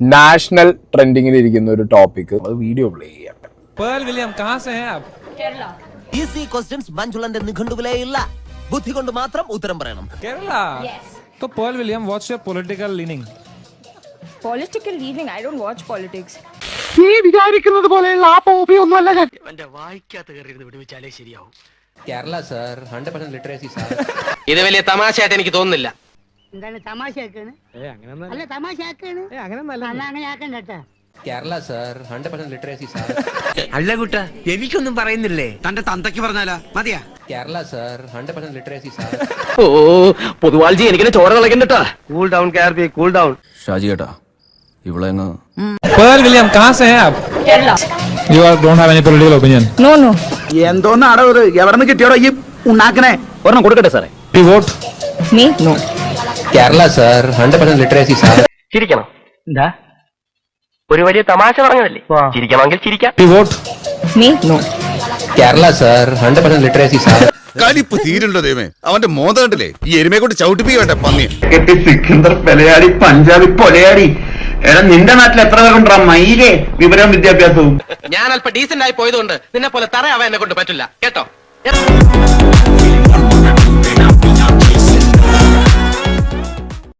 National ട്രെൻഡിങ്ങിൽ ഇരിക്കുന്ന ഒരു topic video play ചെയ്യാം पर्ल विलियम कहाँ से हैं आप ഈസി ക്വസ്റ്റ്യൻസ് മഞ്ജുളന്റെ നിഘണ്ടുവിലേ ഇല്ല ബുദ്ധി കൊണ്ട് മാത്രം ഉത്തരം പറയണം केरला तो Pearl William what's your political leaning Political leaning, I don't watch politics. Kerala sir hundred percent literacy sir ഇത് വലിയ തമാശയായിട്ട് എനിക്ക് തോന്നുന്നില്ല എന്താണ് അല്ല. കേരള കുട്ട എനിക്കൊന്നും പറയുന്നില്ലേ? തന്റെ തന്തയ്ക്ക് പറഞ്ഞാലാ? മതിയാ. Kerala sir hundred percent literacy sir. ഓ പൊതുവാൾജി എനിക്ക് ചോര കളക്കണ്ടട്ടാ cool down care be cool down Shaji കേട്ടാ ഇവിടെ you don't have no no എന്തോന്നാടോ ഇത്? എവിടെ നിന്ന് കിട്ടിയോടോ ഈ ഉണ്ടാക്കണേ ഒരെണ്ണം കൊടുക്കട്ടെ സാറേ. Vote me no Kerala sir hundred percent literacy sir ചിരിക്കണം. എന്താ? ഒരു വലിയ തമാശ പറഞ്ഞതല്ലേ? ചിരിക്കണമെങ്കിൽ ചിരിക്കാം. Vote Kerala sir hundred literacy literacy sir കലിപ്പ് തീരുണ്ടോ ദൈവമേ? അവന്റെ മോതണ്ടല്ലേ ഈ എരുമയെ കൊണ്ട് ചവിട്ടിപ്പിക്കട്ടെ പന്നി കെട്ടി സിക്കന്ദർ പെലയാടി പഞ്ചാബി പൊലയാടി. എടാ നിന്റെ നാട്ടിൽ എത്ര പേരുണ്ടാ മയിലെ വിവരവും വിദ്യാഭ്യാസവും. ഞാൻ അല്പം ഡീസന്റ് ആയി പോയതുകൊണ്ട് നിന്നെ പോലെ തറയാവാൻ എന്നെ കൊണ്ട് പറ്റില്ല. കേട്ടോ?